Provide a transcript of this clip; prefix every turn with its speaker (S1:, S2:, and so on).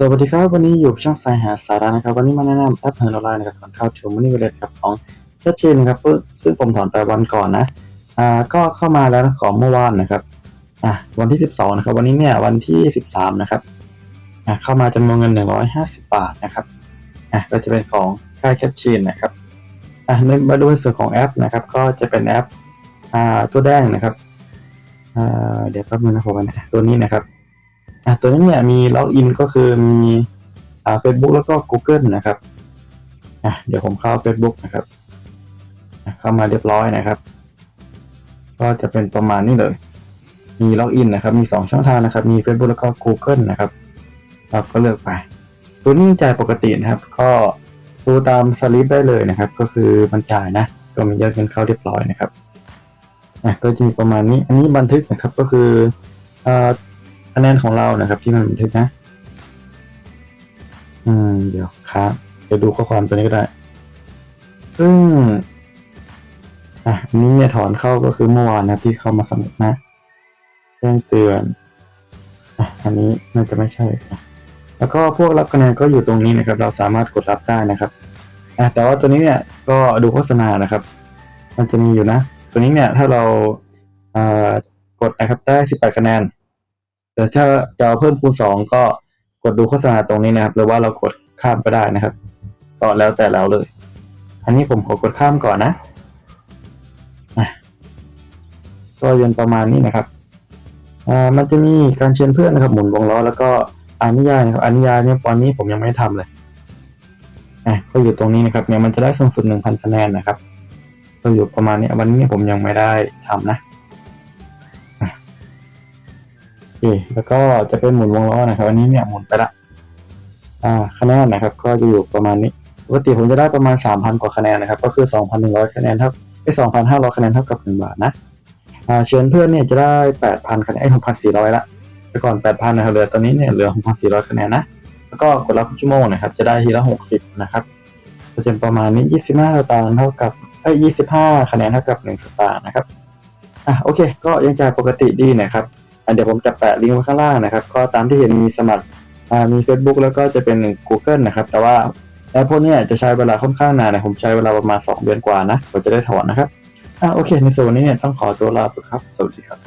S1: สวัสดีครับ วันนี้อยู่ช่องสายหาสาระนะครับ วันนี้มาแนะนำแอปเฮิร์นออนไลน์นะครับก่อนเข้าถึงมันนี่เวลกับของเชชชินครับซึ่งผมถอนไปวันก่อนนะอ่าก็เข้ามาแล้วนะของเมื่อวานนะครับอะวันที่ 12นะครับวันนี้เนี่ยวันที่ 13นะครับอะเข้ามาจำนวนเงิน 150 บาทนะครับอะก็จะเป็นของค่ายแคชชินนะครับอะมาดูในส่วนของแอปนะครับ ก็จะเป็นแอปอ่าตัวแดงนะครับอ่าเดี๋ยวแป๊บนึงนะผมนะตัวนี้นะครับ อะตัวนี้เนี่ยมีล็อกอินก็คือมีอ่า Facebook แล้วก็ Google นะครับอะเดี๋ยวผมเข้า Facebook นะครับ เข้ามาเรียบร้อยนะครับ ก็จะเป็นประมาณนี้เลย มีล็อกอินนะครับ มีสองช่องทางนะครับ มี Facebook แล้วก็ Google นะครับ เราก็เลือกไป ตัวนี้จ่ายปกตินะครับ ก็ดูตามสลิปได้เลยนะครับ ก็คือมันจ่ายนะ ก็มียอดเงินเข้าเรียบร้อยนะครับอะก็จะมีประมาณนี้ อันนี้บันทึกนะครับก็คืออ่า คะแนนของเรานะครับ ที่มันบันทึกนะ อืม เดี๋ยวครับเดี๋ยวดูข้อความตัวนี้ก็ได้ ซึ่งอะนนี้เนี่ยถอนเข้าก็คือเมื่อวานนะที่เข้ามาสมัครนะแจ้งเตือนอะอันนี้น่าจะไม่ใช่นะแล้วก็พวกรับคะแนนก็อยู่ตรงนี้นะครับ เราสามารถกดรับได้นะครับอะแต่ว่าตัวนี้เนี่ยก็ดูโฆษณานะครับ มันจะมีอยู่นะ ตัวนี้เนี่ยถ้าเราอ่ากดนะครับได้ 18 คะแนน แต่ถ้าจะเอาเพิ่มคูณสองก็กดดูโฆษณาตรงนี้นะครับ หรือว่าเรากดข้ามก็ได้นะครับก็แล้วแต่เราเลย อันนี้ผมขอกดข้ามก่อนนะอะก็ยังประมาณนี้นะครับอ่ามันจะมีการเชิญเพื่อนนะครับ หมุนวงล้อแล้วก็อานิยายนะครับอานิยายเนี่ยตอนนี้ผมยังไม่ทำเลยอะก็อยู่ตรงนี้นะครับเนี่ยมันจะได้สูงสุดหนึ่งพันคะแนนนะครับก็อยู่ประมาณนี้วันนี้ผมยังไม่ได้ทำนะ เค แล้วก็จะเป็นหมุนวงล้อนะครับ อันนี้เนี่ยหมุนไปละ อ่า คะแนนนะครับ ก็จะอยู่ประมาณนี้ ปกติผมจะได้ประมาณสามพันกว่าคะแนนนะครับ ก็คือสองพันหนึ่งร้อยคะแนนเท่าไอ้สองพันห้าร้อยคะแนนเท่ากับหนึ่งบาทนะ อ่า เชิญเพื่อนเนี่ยจะได้แปดพันคะแนนไอ้หกพันสี่ร้อยละ แต่ก่อนแปดพันนะครับ เหลือตอนนี้เนี่ยเหลือหกพันสี่ร้อยคะแนนนะ แล้วก็กดรับชั่วโมงนะครับ จะได้ทีละหกสิบนะครับจะเป็นประมาณนี้ยี่สิบห้าสตางค์เท่ากับไอ้ยี่สิบห้าคะแนนเท่ากับหนึ่งสตางค์นะครับ อะ โอเค ก็ยังจ่ายปกติดีนะครับ เดี๋ยวผมจะแปะลิงก์ไว้ข้างล่างนะครับ ก็ตามที่เห็นมีสมัครมี Facebook แล้วก็จะเป็น Google นะครับ แต่ว่าแอปพวกนี้จะใช้เวลาค่อนข้างนานนะผมใช้เวลาประมาณ 2 เดือนกว่านะกว่าจะได้ถอนนะครับอ่าโอเค ในส่วนนี้เนี่ยต้องขอตัวลาไปครับ สวัสดีครับ